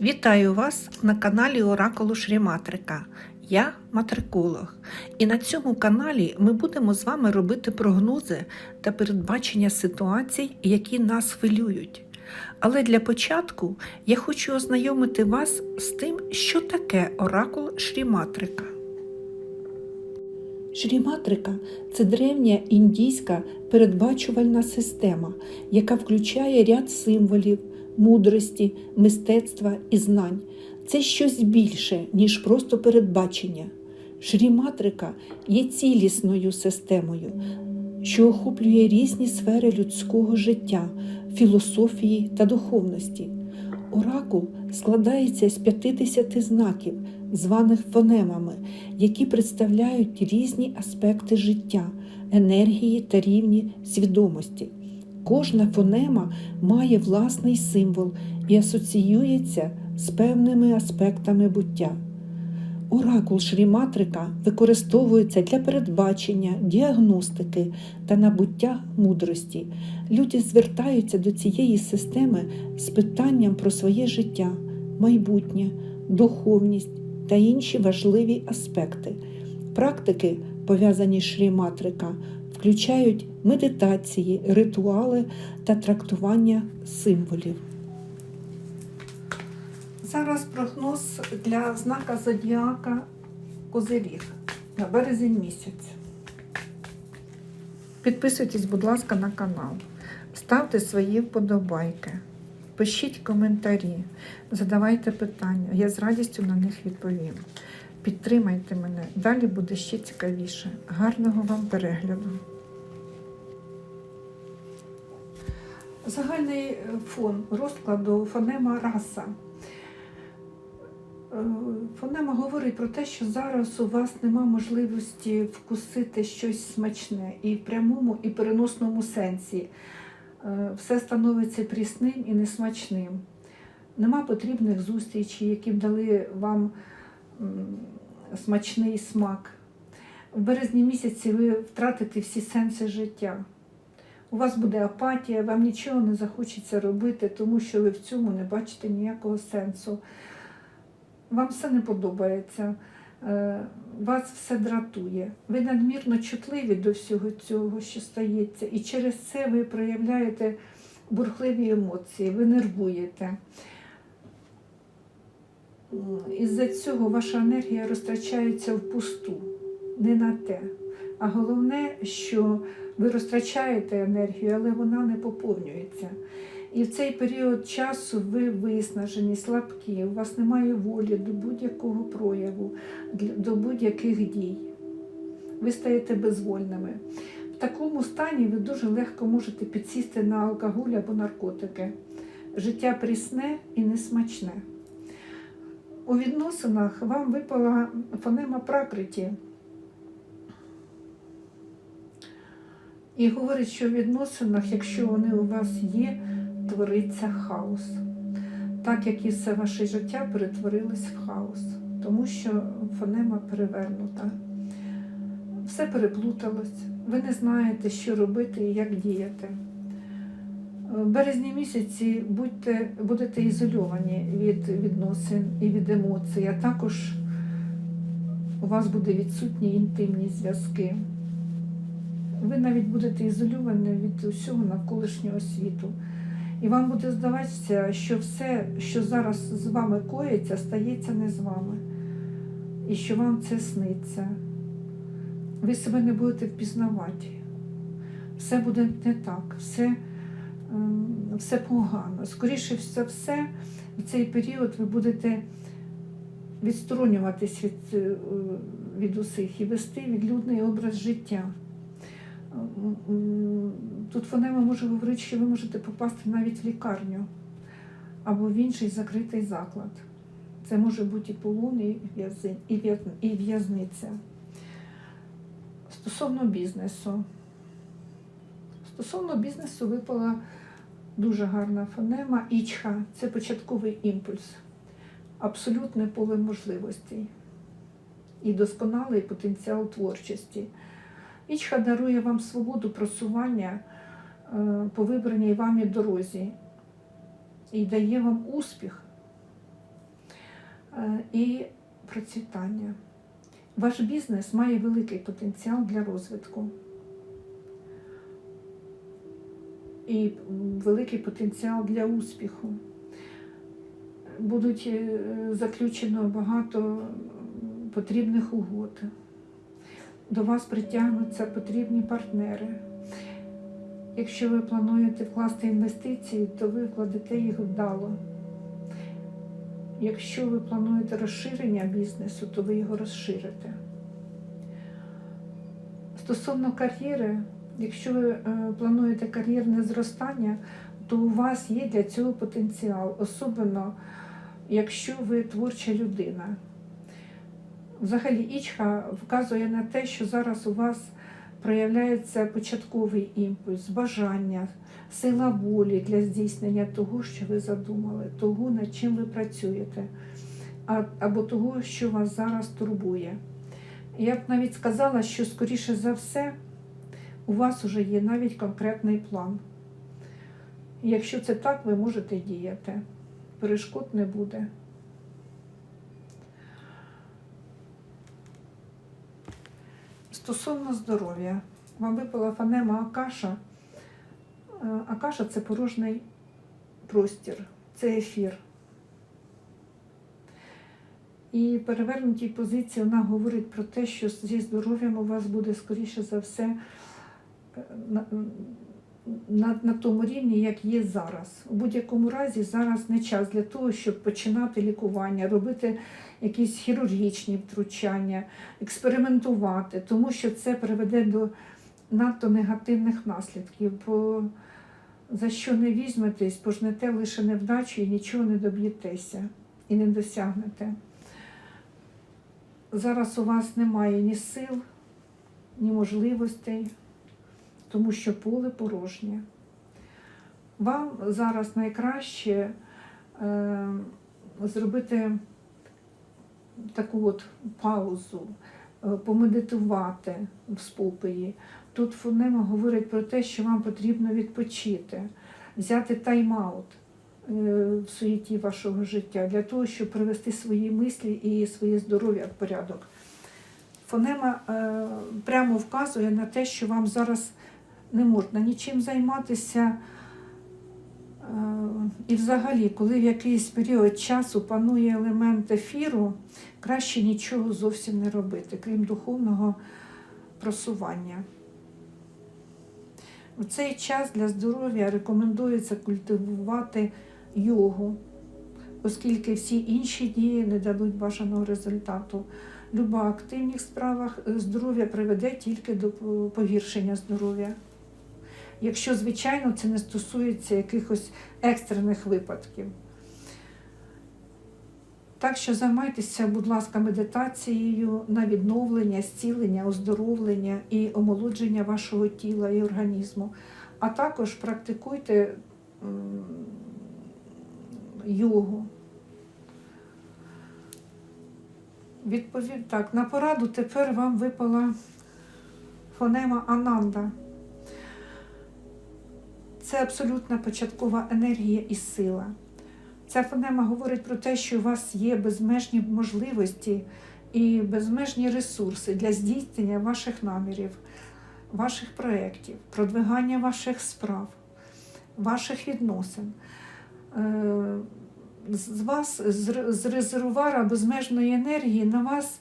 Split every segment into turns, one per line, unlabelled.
Вітаю вас на каналі Оракулу Шріматрика. Я матриколог. І на цьому каналі ми будемо з вами робити прогнози та передбачення ситуацій, які нас хвилюють. Але для початку я хочу ознайомити вас з тим, що таке оракул Шріматрика. Шріматрика це древня індійська передбачувальна система, яка включає ряд символів, мудрості, мистецтва і знань. Це щось більше, ніж просто передбачення. Шріматрика є цілісною системою, що охоплює різні сфери людського життя, філософії та духовності. Оракул складається з 50 знаків, званих фонемами, які представляють різні аспекти життя, енергії та рівні свідомості. Кожна фонема має власний символ і асоціюється з певними аспектами буття. Оракул Шріматрика використовується для передбачення, діагностики та набуття мудрості. Люди звертаються до цієї системи з питанням про своє життя, майбутнє, духовність та інші важливі аспекти. Практики, пов'язані з Шріматрика, включають медитації, ритуали та трактування символів. Зараз прогноз для знака Зодіака Козиріг на березень місяць. Підписуйтесь, будь ласка, на канал, ставте свої вподобайки, пишіть коментарі, задавайте питання. Я з радістю на них відповім. Підтримайте мене, далі буде ще цікавіше. Гарного вам перегляду. Загальний фон розкладу фонема раса. Е, Фонема говорить про те, що зараз у вас нема можливості вкусити щось смачне і в прямому, і переносному сенсі. Е, Все становиться прісним і несмачним. Нема потрібних зустрічей, які б дали вам смачний смак. В березні місяці ви втратите всі сенси життя. У вас буде апатія, вам нічого не захочеться робити, тому що ви в цьому не бачите ніякого сенсу. Вам все не подобається, е, вас все дратує. Ви надмірно чутливі до всього цього, що стається, і через це ви проявляєте бурхливі емоції, ви нервуєте. Із-за цього ваша енергія розтрачається впусту, не на те. А головне, що ви розтрачаєте енергію, але вона не поповнюється. І в цей період часу ви виснажені, слабкі, у вас немає волі до будь-якого прояву, до будь-яких дій. Ви стаєте безвольними. В такому стані ви дуже легко можете підсісти на алкоголь або наркотики. Життя прісне і несмачне. У відносинах вам випала фонема пракриті. І говорить, що в відносинах, якщо вони у вас є, твориться хаос. Так як і все ваше життя перетворилось в хаос, тому що фонема перевернута. Все переплуталось, ви не знаєте, що робити і як діяти. В березні місяці будьте, будете ізольовані від відносин і від емоцій, а також у вас буде відсутні інтимні зв'язки. Ви навіть будете ізольовані від усього навколишнього світу. І вам буде здаватися, що все, що зараз з вами коїться, стається не з вами. І що вам це сниться. Ви себе не будете впізнавати. Все буде не так, все, все погано. Скоріше за все, в цей період ви будете відсторонюватись від, е, від усіх і вести відлюдний образ життя. Тут фонема може говорити, що ви можете попасти навіть в лікарню або в інший закритий заклад. Це може бути і полон, і в'язниця. Стосовно бізнесу. Стосовно бізнесу випала дуже гарна фонема. Ічха це початковий імпульс, абсолютне поле можливостей і досконалий потенціал творчості. Ічха дарує вам свободу просування е, по вибраній вами дорозі і дає вам успіх е, і процвітання. Ваш бізнес має великий потенціал для розвитку. І великий потенціал для успіху. Будуть е, заключено багато потрібних угод. До вас притягнуться потрібні партнери. Якщо ви плануєте вкласти інвестиції, то ви вкладете їх вдало. Якщо ви плануєте розширення бізнесу, то ви його розширите. Стосовно кар'єри, якщо ви е, плануєте кар'єрне зростання, то у вас є для цього потенціал, особливо якщо ви творча людина. Взагалі, ічха вказує на те, що зараз у вас проявляється початковий імпульс, бажання, сила волі для здійснення того, що ви задумали, того, над чим ви працюєте, або того, що вас зараз турбує. Я б навіть сказала, що, скоріше за все, у вас вже є навіть конкретний план. Якщо це так, ви можете діяти. Перешкод не буде. Стосовно здоров'я, вам випала фонема Акаша. Е, Акаша це порожній простір, це ефір. І перевернутій позиції вона говорить про те, що зі здоров'ям у вас буде, скоріше за все, на, на, на тому рівні, як є зараз. У будь-якому разі зараз не час для того, щоб починати лікування, робити якісь хірургічні втручання, експериментувати, тому що це приведе до надто негативних наслідків. Бо за що не візьметесь, пожнете лише невдачу і нічого не доб'єтеся і не досягнете. Зараз у вас немає ні сил, ні можливостей, тому що поле порожнє. Вам зараз найкраще е, зробити таку от паузу, е, помедитувати в спокої. Тут фонема говорить про те, що вам потрібно відпочити, взяти тайм-аут е, в суєті вашого життя для того, щоб привести свої мислі і своє здоров'я в порядок. Фонема е, прямо вказує на те, що вам зараз не можна нічим займатися. Е, І взагалі, коли в якийсь період часу панує елемент ефіру, краще нічого зовсім не робити, крім духовного просування. В цей час для здоров'я рекомендується культивувати йогу, оскільки всі інші дії не дадуть бажаного результату. Люба активних справах е, здоров'я приведе тільки до погіршення здоров'я. Якщо, звичайно, це не стосується якихось екстрених випадків. Так що займайтеся, будь ласка, медитацією на відновлення, зцілення, оздоровлення і омолодження вашого тіла і організму. А також практикуйте йогу. Відповідь так, на пораду тепер вам випала фонема Ананда. Це абсолютна початкова енергія і сила. Ця фонема говорить про те, що у вас є безмежні можливості і безмежні ресурси для здійснення ваших намірів, ваших проєктів, продвигання ваших справ, ваших відносин. Е, З вас, з резервуара безмежної енергії, на вас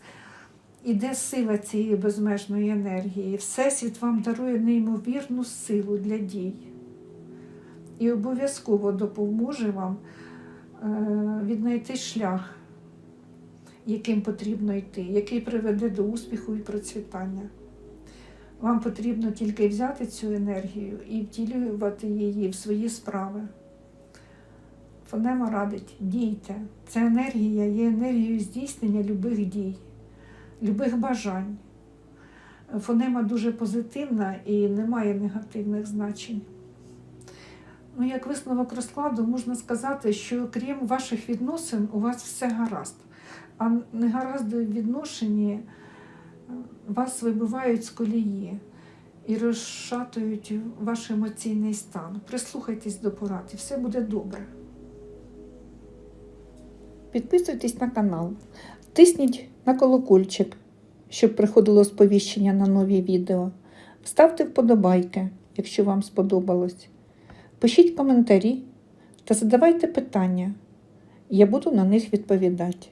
іде сила цієї безмежної енергії. Всесвіт вам дарує неймовірну силу для дій і обов'язково допоможе вам е, віднайти шлях, яким потрібно йти, який приведе до успіху і процвітання. Вам потрібно тільки взяти цю енергію і втілювати її в свої справи. Фонема радить, дійте. Ця енергія є енергією здійснення любих дій, любих бажань. Фонема дуже позитивна і не має негативних значень. Ну, як висновок розкладу, можна сказати, що крім ваших відносин, у вас все гаразд. А негаразди в відношенні е, вас вибивають з колії і розшатують ваш емоційний стан. Прислухайтесь до порад, і все буде добре. підписуйтесь на канал, тисніть на колокольчик, щоб приходило сповіщення на нові відео. Ставте вподобайки, якщо вам сподобалось. Пишіть коментарі та задавайте питання. Я буду на них відповідати.